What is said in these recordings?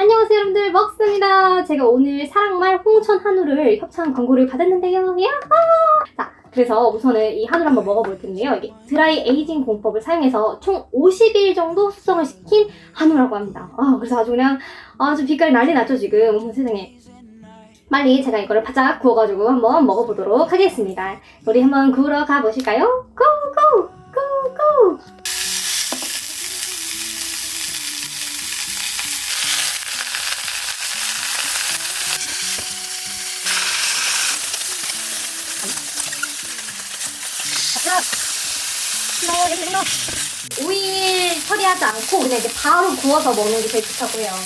안녕하세요 여러분들 먹습니다. 제가 오늘 사랑말 홍천 한우를 협찬 광고를 받았는데요. 야하! 자, 그래서 우선은 이 한우를 한번 먹어볼 텐데요. 이게 드라이 에이징 공법을 사용해서 총 50일 정도 숙성을 시킨 한우라고 합니다. 아, 그래서 아주 그냥 아주 빛깔이 난리 났죠 지금. 어머 세상에. 빨리 제가 이거를 바짝 구워가지고 한번 먹어보도록 하겠습니다. 우리 한번 구우러 가보실까요? 고고! 고고! 오일 처리하지 않고 그냥 이제 바로 구워서 먹는 게 제일 좋다고요.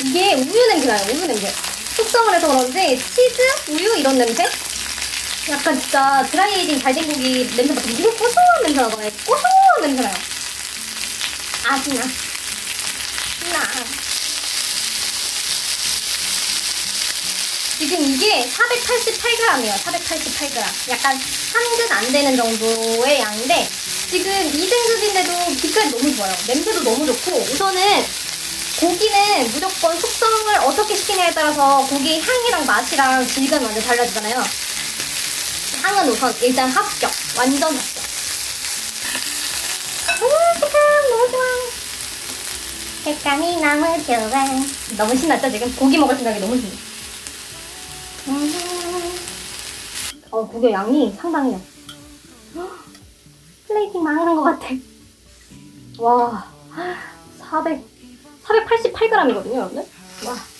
이게 우유 냄새 나요, 우유 냄새. 숙성을 해서 그런지 치즈, 우유 이런 냄새? 약간 진짜 드라이에이징 잘 된 고기 냄새 맡으면 되게 고소한 냄새 나잖아요. 고소한 냄새 나요. 아, 신나. 신나. 지금 이게 488g이에요. 488g. 약간 3근 안 되는 정도의 양인데 지금 2등급인데도 빛깔이 너무 좋아요. 냄새도 너무 좋고 우선은 고기는 무조건 숙성을 어떻게 시키냐에 따라서 고기 향이랑 맛이랑 질감이 완전 달라지잖아요. 향은 우선 일단 합격. 완전 합격. 오, 색감 너무 좋아. 색감이 너무 좋아. 너무 신났죠, 지금? 고기 먹을 생각이 너무 신나. 음. 어, 고기 양이 상당해요. 헉, 플레이팅 많이 한것 같아. 와, 400, 488g이거든요, 여러분들. 와.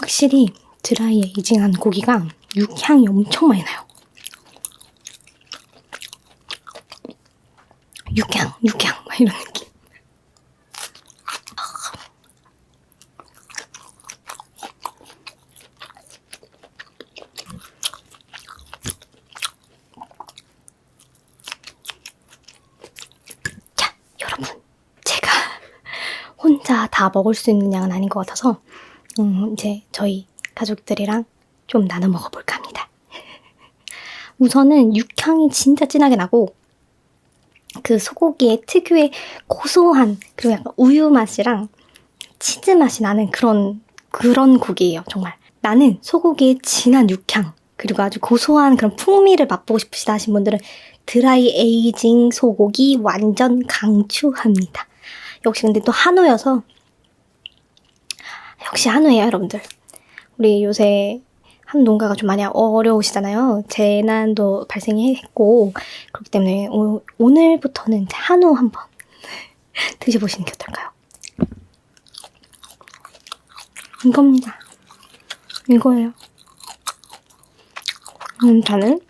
확실히 드라이 에이징한 고기가 육향이 엄청 많이 나요. 육향, 육향, 막 이런 느낌. 자, 여러분. 제가 혼자 다 먹을 수 있는 양은 아닌 것 같아서 음, 이제 저희 가족들이랑 좀 나눠 먹어볼까 합니다. 우선은 육향이 진짜 진하게 나고 그 소고기의 특유의 고소한 그리고 약간 우유 맛이랑 치즈 맛이 나는 그런 그런 고기예요. 정말 나는 소고기의 진한 육향 그리고 아주 고소한 그런 풍미를 맛보고 싶으시다 하신 분들은 드라이 에이징 소고기 완전 강추합니다. 역시 근데 또 한우여서 역시 한우예요, 여러분들. 우리 요새 한 농가가 좀 많이 어려우시잖아요. 재난도 발생했고 그렇기 때문에 오, 오늘부터는 이제 한우 한번 드셔보시는 게 어떨까요? 이겁니다. 이거예요. 음, 저는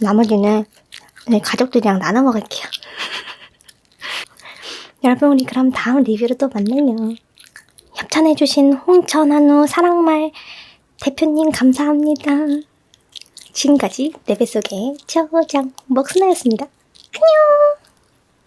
나머지는 네, 가족들이랑 나눠 먹을게요. 여러분 우리 그럼 다음 리뷰로 또 만나요. 추천해주신 홍천한우 사랑말 대표님 감사합니다. 지금까지 내 뱃속의 최고장 먹순아였습니다. 안녕!